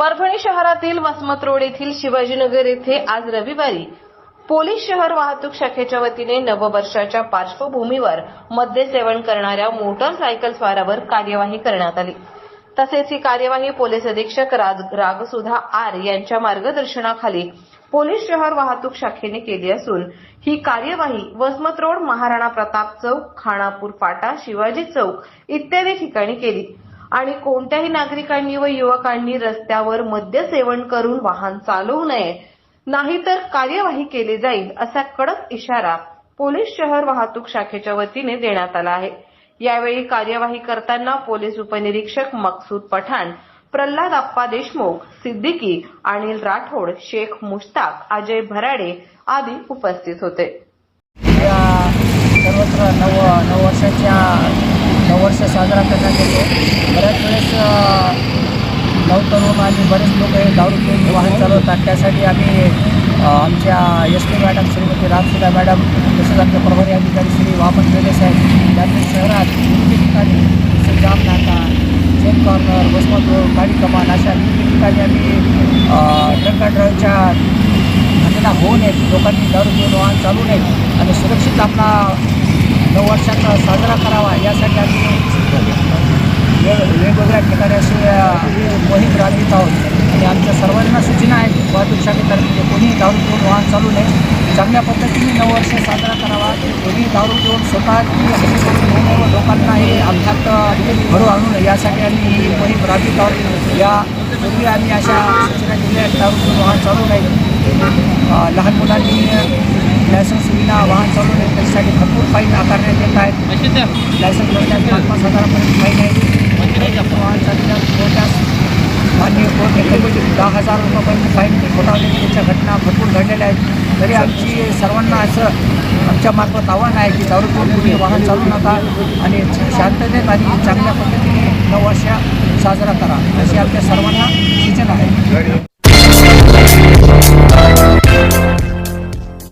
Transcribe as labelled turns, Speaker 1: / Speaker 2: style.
Speaker 1: परभणी शहरातील वसमत रोड येथील शिवाजीनगर येथे आज रविवारी पोलीस शहर वाहतूक शाखेच्या वतीने नववर्षाच्या पार्श्वभूमीवर मद्य सेवन करणाऱ्या मोटरसायकल स्वारावर कार्यवाही करण्यात आली. तसेच ही कार्यवाही पोलीस अधीक्षक राज- रागसुधा आर यांच्या मार्गदर्शनाखाली पोलीस शहर वाहतूक शाखेने केली असून ही कार्यवाही वसमत रोड महाराणा प्रताप चौक खानापूर फाटा शिवाजी चौक इत्यादी ठिकाणी केली. आणि कोणत्याही नागरिकांनी व युवकांनी रस्त्यावर मद्य सेवन करून वाहन चालवू नये. नाहीतर कार्यवाही केली जाईल असा कडक इशारा पोलीस शहर वाहतूक शाखेच्या वतीने देण्यात आला आहे. यावेळी कार्यवाही करताना पोलीस उपनिरीक्षक मकसूद पठाण प्रल्हाद आप्पा देशमुख सिद्दीकी अनिल राठोड शेख मुश्ताक अजय भराडे आदी उपस्थित होते.
Speaker 2: सर्वत्र नव नववर्षाच्या नववर्ष साजरा करण्यात येतो. बऱ्याच वेळेस नवतरुण आणि बरेच लोक हे दारू पिऊन वाहन चालवतात. त्यासाठी आम्ही आमच्या S T madam Shrimati Ramsudha madam तसेच आमच्या प्रभारी अधिकारी श्री वामन बेले साहेब यांनी शहरात विविध ठिकाणी जसं जाम नाका चेन कॉर्नर वसमत रोड गाडी कमान अशा विविध ठिकाणी आम्ही ट्रक ड्राईव्हच्या घटना होऊ नयेत. लोकांनी दारू पिऊन वाहन चालू नये आणि सुरक्षित आपला नववर्षाचा साजरा करावा यासाठी आम्ही वेग वेगवेगळ्या ठिकाणी अशी मोहीम राबवित आहोत. आणि आमच्या सर्वांना सूचना आहेत वाहतूक शाखेतर्फे कोणीही दारू पिऊन वाहन चालू नये. चांगल्या पद्धतीने नववर्ष साजरा करावा. कोणी दारू पिऊन स्वतः लोकांना हे अपघात घडू आणू नये. यासाठी आम्ही ही मोहीम राबवित आहोत. या पूर्वी आम्ही अशा सूचना दिल्या आहेत दारू पिऊन वाहन चालू नये. लहान मुलांनी लायसन्स विना वाहन चालू नये त्यासाठी भरपूर फाईन आकारण्यात येत आहेत. लायसन्स मिळण्यात पाच पाच हजारापर्यंत फाईन आहे. वाहन चालवल्यास कोर्टास मान्य कोर्ट कधी दहा हजार रुपयापर्यंत फाईन ठोठावण्याची त्याच्या घटना भरपूर घडलेल्या आहेत. तरी आमची सर्वांना असं आमच्या मार्फत आव्हान आहे की दारू पिऊन कुणी वाहन चालू नका आणि शांततेत आणि चांगल्या पद्धतीने नववर्ष साजरा करा. अशी आमच्या सर्वांना सूचना आहे.